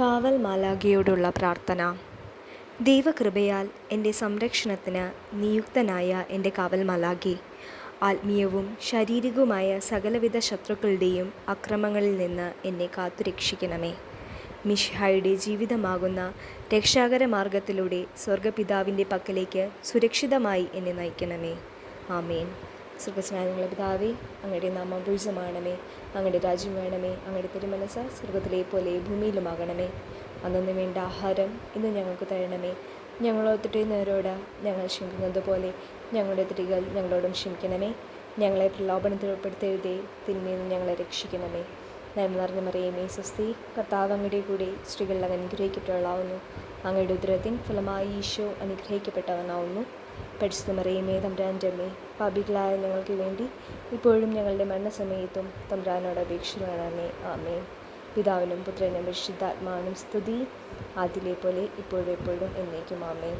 കാവൽ മാലാഖയോടുള്ള പ്രാർത്ഥന. ദൈവകൃപയാൽ എന്റെ സംരക്ഷണത്തിന് നിയുക്തനായ എന്റെ കാവൽ മാലാഖി ആത്മീയവും ശാരീരികവുമായ സകലവിധ ശത്രുക്കളുടെയും അക്രമങ്ങളിൽ നിന്ന് എന്നെ കാത്തുരക്ഷിക്കണമേ. മിഷ്ഹായുടെ ജീവിതമാകുന്ന രക്ഷാകര മാർഗത്തിലൂടെ സ്വർഗപിതാവിന്റെ പക്കലേക്ക് സുരക്ഷിതമായി എന്നെ നയിക്കണമേ. ആമേൻ. സ്വർഗസ്നാനങ്ങളെ പിതാവേ അങ്ങയുടെ നാമം അങ്ങയുടെ രാജ്യം വേണമേ. അങ്ങയുടെ തിരുമനസ് സ്വർഗത്തിലെ പോലെ ഭൂമിയിലുമാകണമേ. അന്നു വേണ്ട ആഹാരം ഇന്ന് ഞങ്ങൾക്ക് തരണമേ. ഞങ്ങൾ ഒത്തിട്ടുന്നവരോട് ഞങ്ങൾ ക്ഷമിക്കുന്നത് പോലെ ഞങ്ങളുടെ തിരികൾ ഞങ്ങളോടും ക്ഷമിക്കണമേ. ഞങ്ങളെ പ്രലോഭനത്തിൽ ഉൾപ്പെടുത്തരുതേ തിന്മയിൽ ഞങ്ങളെ രക്ഷിക്കണമേ. നന്മ നിറഞ്ഞ മറിയമേ സ്വസ്തി. കർത്താവ് അങ്ങയുടെ കൂടെ സ്ത്രീകളിൽ അങ്ങ് അനുഗ്രഹിക്കപ്പെട്ടവളാവുന്നു. അങ്ങയുടെ ഉദരത്തിൻ ഫലമായി ഈശോ അനുഗ്രഹിക്കപ്പെട്ടവനാവുന്നു. പഠിച്ചു മറിയമേ തമ്പ്രാന്റെ അമ്മേ പാപികളായ ഞങ്ങൾക്ക് വേണ്ടി ഇപ്പോഴും ഞങ്ങളുടെ മരണസമയത്തും തമ്പ്രാനോട് അപേക്ഷിക്കണമേ ആമേ പിതാവിനും പുത്രനും പരിശുദ്ധാത്മാവിനും സ്തുതി. ആദ്യയിലെ പോലെ ഇപ്പോഴും എപ്പോഴും എന്നേക്കും. ആമേ